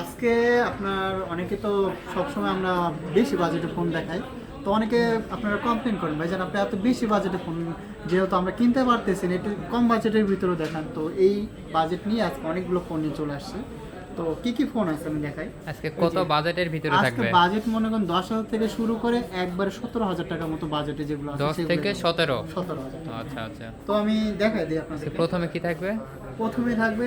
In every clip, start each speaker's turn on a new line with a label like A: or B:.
A: আজকে আপনার অনেকে তো সবসময় আমরা বেশি বাজেটের ফোন দেখাই। তো অনেকে আপনারা কমপ্লেন করেন ভাই যেন আপনি এত বেশি বাজেটের ফোন যেহেতু আমরা কিনতে পারতেছি না, একটু কম বাজেটের ভিতরে দেখান। তো এই বাজেট নিয়ে আজকে অনেকগুলো ফোন নিয়ে চলে আসছে। তো কি কি ফোন আছে আমি দেখাই?
B: আজকে কত বাজেটের ভিতরে
A: আজকে বাজেট মনে করুন দশ হাজার থেকে শুরু করে একবারে সতেরো হাজার টাকার মতো বাজেটে যেগুলো আছে
B: দশ
A: সেগুলো
B: থেকে
A: দেখাই।
B: সতেরো?
A: সতেরো হাজার টাকা।
B: আচ্ছা আচ্ছা।
A: তো আমি দেখাই দিই আপনাদের
B: প্রথমে কি থাকবে?
A: প্রথমে থাকবে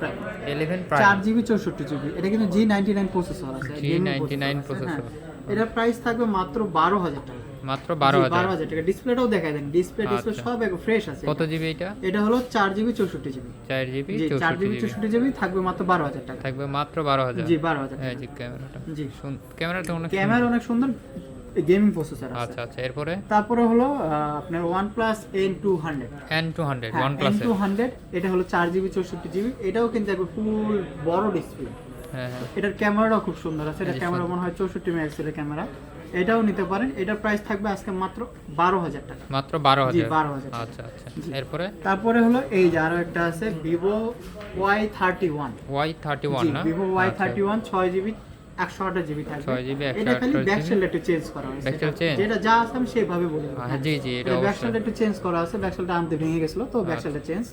A: প্রাইম
B: ইলেভেন
A: চার
B: প্রাইম
A: জিবি চৌষট্টি জিবি এটা কিন্তু জি নাইনটি নাইন প্রসেসর আছে
B: G99
A: gaming এটার প্রাইস থাকবে মাত্র বারো হাজার টাকা।
B: মাত্র বারো
A: জি,
B: হাজার
A: বারো হাজার টাকা। ডিসপ্লেটাও দেখাই দেন। ডিসপ্লে ডিসপ্লে
B: আচ্ছা।
A: সব একদম ফ্রেশ আছে।
B: কত জিবি এটা?
A: এটা হলো চার জিবি চৌষট্টি জিবি
B: চার জিবি
A: জি চার
B: চৌষট্টি
A: জিবি
B: জিবি
A: চৌষট্টি জিবি থাকবে মাত্র বারো হাজার টাকা।
B: থাকবে মাত্র বারো হাজার।
A: জি বারো হাজার
B: হ্যাঁ জি ক্যামেরাটা।
A: জি।
B: শুন- ক্যামেরাটা অনেক
A: ক্যামেরা অনেক সুন্দর। গেমিং প্রসেসর আছে।
B: আচ্ছা আচ্ছা। এরপরে?
A: তারপরে হলো আপনার এন টু হান্ড্রেড হ্যাঁ, টু হান্ড্রেড এটা হলো চার জিবি চৌষট্টি জিবি এটাও কিন্তু একবার ফুল বড় ডিসপ্লে এটার ক্যামেরাটাও খুব সুন্দর আছে। এটা ক্যামেরা মনে হয় চৌষট্টি মেগাপিক্সেলের ক্যামেরা। এটাও নিতে পারেন। এটার প্রাইস থাকবে আজকে মাত্র বারো হাজার টাকা।
B: মাত্র বারো হাজার।
A: বারো হাজার
B: আচ্ছা আচ্ছা। এরপরে?
A: তারপরে হলো এই যে আরও একটা আছে Vivo Y thirty one
B: Y thirty one
A: Vivo Y. Thirty one ছয় জিবি একশো আঠাশ জিবি থাকবে।
B: 6 GB,
A: এটা খালি
B: 128
A: ব্যাক
B: GB
A: সেলটা একটু চেঞ্জ করা হয়েছে। যেটা যা আছে আমি সেভাবে বলে
B: হ্যাঁ, জি, জি, এটা
A: ব্যাক একটু চেঞ্জ করা আছে। ব্যাক সেলটা আনতে ভেঙে গেছিল তো ব্যাক
B: আচ্ছা।
A: চেঞ্জ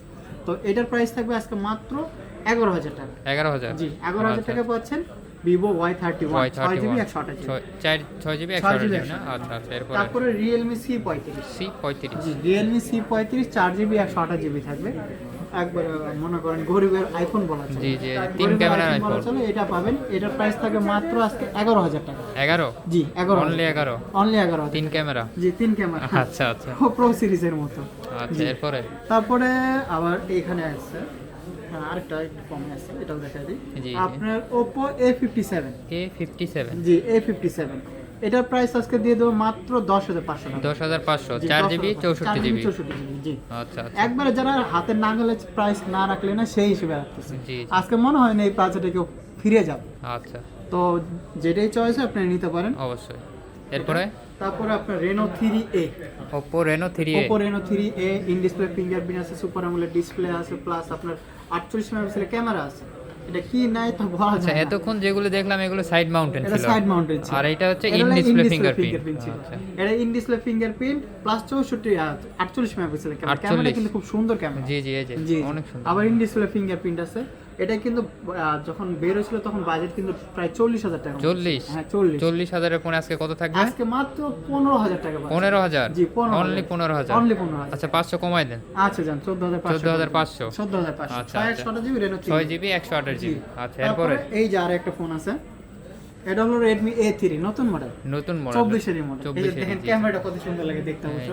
A: তো এটার প্রাইস থাকবে আজকে মাত্র এগারো হাজার টাকা।
B: এগারো হাজার?
A: জি এগারো হাজার
B: আচ্ছা।
A: টাকা পাচ্ছেন ভিভো ওয়াই থার্টি ওয়ান ছয় জিবি একশো আঠাশ
B: চার ছয় জিবি একশো আচ্ছা আচ্ছা এরপরে?
A: তারপরে রিয়েলমি সি পঁয়ত্রিশ।
B: সি পঁয়ত্রিশ।
A: জি রিয়েলমি সি পঁয়ত্রিশ চার জিবি একশো আঠাশ জিবি থাকবে। একবার মনে করেন গরিবের আইফোন বলা চলে।
B: জি জি তিন
A: বলা
B: আইফোন
A: চলে এটা পাবেন। এটার প্রাইস থাকবে মাত্র আজকে এগারো হাজার টাকা।
B: এগারো?
A: জি এগারো
B: অনলি এগারো?
A: অনলি এগারো হাজার
B: তিন ক্যামেরা?
A: জি তিন ক্যামেরা।
B: আচ্ছা আচ্ছা।
A: প্রো সিরিজের মতো।
B: আচ্ছা এরপরে?
A: তারপরে আবার এখানে আছে হ্যাঁ, আরেকটা একটু কমে আছে এটাও দেখাই দিই।
B: জি, জি।
A: আপনার Oppo A fifty seven
B: A fifty seven
A: G A fifty seven এটার প্রাইস আজকে দিয়ে দেবো মাত্র দশ হাজার পাঁচশো
B: দশ হাজার পাঁচশো চার জিবি চৌষট্টি জিবি
A: জি।
B: আচ্ছা
A: একবারে যারা হাতের নাগালে প্রাইস না রাখলে না সেই হিসেবে রাখতেছে। আজকে মনে হয় না এই বাজেটে কেউ ফিরে যাবে।
B: আচ্ছা।
A: তো যেটাই চয়েস আপনি নিতে পারেন।
B: অবশ্যই। এরপরে?
A: তারপরে আপনার Reno three A
B: Oppo Reno three
A: Oppo Reno three A in display fingerprint আছে সুপার আমলের ডিসপ্লে আছে প্লাস আপনার আটচল্লিশ মেগাপিক্সেলের ক্যামেরা আছে। এটা কি নাই তা বলা
B: আচ্ছা। এতক্ষণ যেগুলো দেখলাম এগুলো সাইড মাউন্টেন
A: এটা
B: ছিল।
A: সাইড মাউন্টেন ছিল।
B: আর এটা হচ্ছে ইন ডিসপ্লে ফিঙ্গারপ্রিন্ট
A: ছিল।
B: আচ্ছা।
A: এটা ইন ডিসপ্লে ফিঙ্গারপ্রিন্ট প্লাস চৌষট্টি আটচল্লিশ মেগাপিক্সেলের ক্যামেরা। ক্যামেরা কিন্তু খুব সুন্দর ক্যামেরা।
B: জি জি এই যে
A: জি
B: অনেক সুন্দর।
A: আবার ইন ডিসপ্লে ফিঙ্গারপ্রিন্ট আছে। এটা কিন্তু যখন বের হয়েছিল তখন বাজেট কিন্তু প্রায় চল্লিশ হাজার টাকা
B: চল্লিশ?
A: হ্যাঁ চল্লিশ।
B: চল্লিশ হাজারের পরে আজকে কত থাকবে?
A: আজকে মাত্র পনেরো হাজার টাকা
B: পনেরো হাজার?
A: জি
B: অনলি পনেরো হাজার?
A: অনলি পনেরো হাজার।
B: আচ্ছা পাঁচশো কমাই দেন।
A: আচ্ছা যান চোদ্দ হাজার চোদ্দ হাজার পাঁচশো?
B: আচ্ছা,
A: ছয়
B: আচ্ছা।
A: একশো জিবি রেনো
B: ছয় জিবি একশো আঠাশ জিবি। আচ্ছা এরপরে?
A: এই যে আর একটা ফোন আছে এটা হলো রেডমি এ থ্রি নতুন মডেল
B: নতুন মডেল
A: চব্বিশেরই মডেল দেখেন ক্যামেরাটা কত সুন্দর লাগে দেখতে
B: হ্যাঁ।
A: অবশ্য।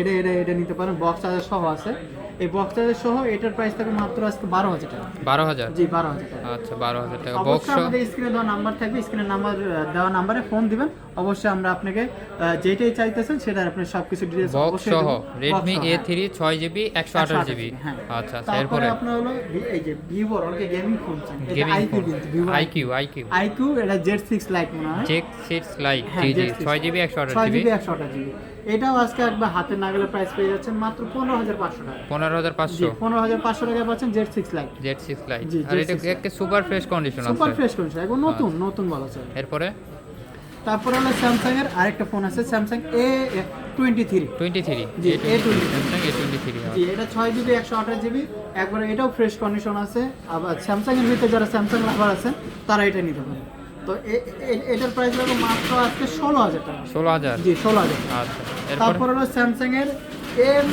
A: এটা এটা এটা নিতে পারেন বক্স চার্জার সহ আছে। এই বক্স চার্জার সহ এটার প্রাইস থাকবে মাত্র আজকে বারো হাজার টাকা।
B: বারো হাজার?
A: জি বারো হাজার টাকা।
B: আচ্ছা বারো হাজার টাকা। বক্স
A: আমাদের স্ক্রিনে দেওয়া নাম্বার থাকবে স্ক্রিনে নাম্বার দেওয়া নাম্বারে ফোন দিবেন। অবশ্যই আমরা আপনাকে যেটাই চাইতেছেন সেটা আপনি সবকিছু
B: বক্স সহ। আচ্ছা আচ্ছা এরপরে?
A: আপনার হলো এই যে অনেকে গেমিং ফোন চান কিন্তু এটা মনে হয়। হ্যাঁ,
B: জি জি।
A: Z6
B: ছয় জিবি একশো আঠাশ জিবি
A: জিবি একশো আঠাশ জিবি এটাও আজকে একবার হাতের নাগালে প্রাইস পেয়ে যাচ্ছেন মাত্র পনেরো হাজার পাঁচশো টাকা।
B: পনেরো হাজার পাঁচশো।
A: পনেরো হাজার পাঁচশো টাকা পাচ্ছেন Z six lite
B: Z six lite আর এটা একটা super fresh condition
A: super fresh করেছে একবার নতুন নতুন বলা চলে।
B: এরপরে?
A: তারপরে হলো স্যামসাং এর আরেকটা ফোন আছে Samsung A twenty three
B: twenty three
A: G, A23
B: Samsung A twenty three
A: G এটা ছয় জিবি একশো আঠাশ জিবি একবারে এটাও ফ্রেশ কন্ডিশন আছে। আবার স্যামসাং এর ভিতরে যারা স্যামসাং লাভার আছেন তারা এটা নিতে পারে তো এটার প্রাইস লাগবে মাত্র আজকে ষোলো হাজার টাকা।
B: ষোলো হাজার?
A: জি ষোলো হাজার।
B: আচ্ছা।
A: তারপর হলো স্যামসাং এর এম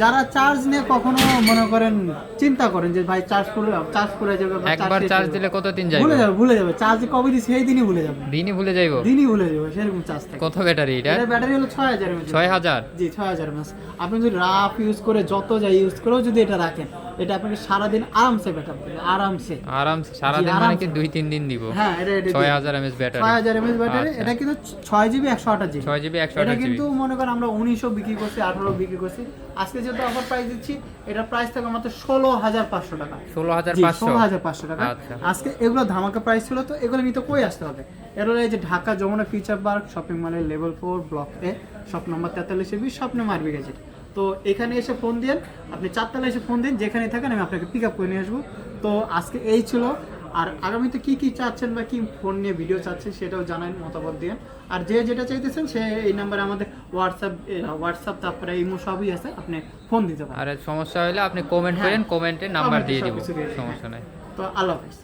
A: যারা চার্জ নিয়ে কখনো মনে করেন চিন্তা করেন যে ভাই চার্জ করে চার্জ করে যাবে
B: একবার চার্জ দিলে কত দিন
A: ভুলে
B: যাবে
A: যাবে ভুলে যাবে। চার্জ কবে দিছি সেই দিনই ভুলে যাবে।
B: দিনই ভুলে যাইবো?
A: দিনই ভুলে যাবে সেরকম চার্জ থাকে।
B: কত ব্যাটারি এটা?
A: ব্যাটারি হলো ছয় হাজার
B: ছয় হাজার?
A: জি ছয় হাজার মাস আপনি যদি রাফ ইউজ করে যত যাই ইউজ করেও যদি এটা রাখেন এটা আপনাকে সারাদিন আরামসে ব্যাকআপ দেবে আরামসে।
B: আরামসে সারাদিন মানে কি দুই তিন দিন দিব।
A: হ্যাঁ এটা এটা
B: ছয় হাজার এমএস ব্যাটারি
A: ছয় হাজার এমএস ব্যাটারি। এটা কিন্তু ছয় জিবি একশো আঠাশ জিবি
B: ছয় জিবি
A: এটা কিন্তু মনে করেন আমরা উনিশশো বিক্রি করছি আঠারো বিক্রি করছি। আজকে যেহেতু অফার প্রাইস দিচ্ছি এটা প্রাইস থাকবে মাত্র ষোলো হাজার পাঁচশো টাকা।
B: ষোলো হাজার
A: জি,
B: পাঁচশো।
A: ষোলো হাজার পাঁচশো টাকা।
B: আচ্ছা।
A: আজকে এগুলো ধামাকা প্রাইস ছিল তো এগুলো নিতে কই আসতে হবে? এর এই যে Dhaka Jamuna feature park shopping মলের level four block A shop number তেতাল্লিশ বিশ স্বপ্ন মারবি গেছে তো এখানে এসে ফোন দিন আপনি চারতলা এসে ফোন দিন যেখানে থাকেন আমি আপনাকে পিক আপ করে নিয়ে আসব। তো আজকে এই ছিল। আর আগামীতে কি কি চাচ্ছেন বা কি ফোন নিয়ে ভিডিও চাচ্ছেন সেটাও জানান মতামত দিন আর যে যেটা চাইতেছেন সে এই নাম্বারে আমাদের হোয়াটসঅ্যাপ হোয়াটসঅ্যাপ তারপরে ইমো সবই আছে আপনি ফোন দিতে পারেন।
B: আর সমস্যা হলে আপনি কমেন্ট
A: হ্যাঁ।
B: করেন কমেন্টে নাম্বার দিয়ে দিব। সমস্যা নাই।
A: তো আল্লাহ হাফিজ।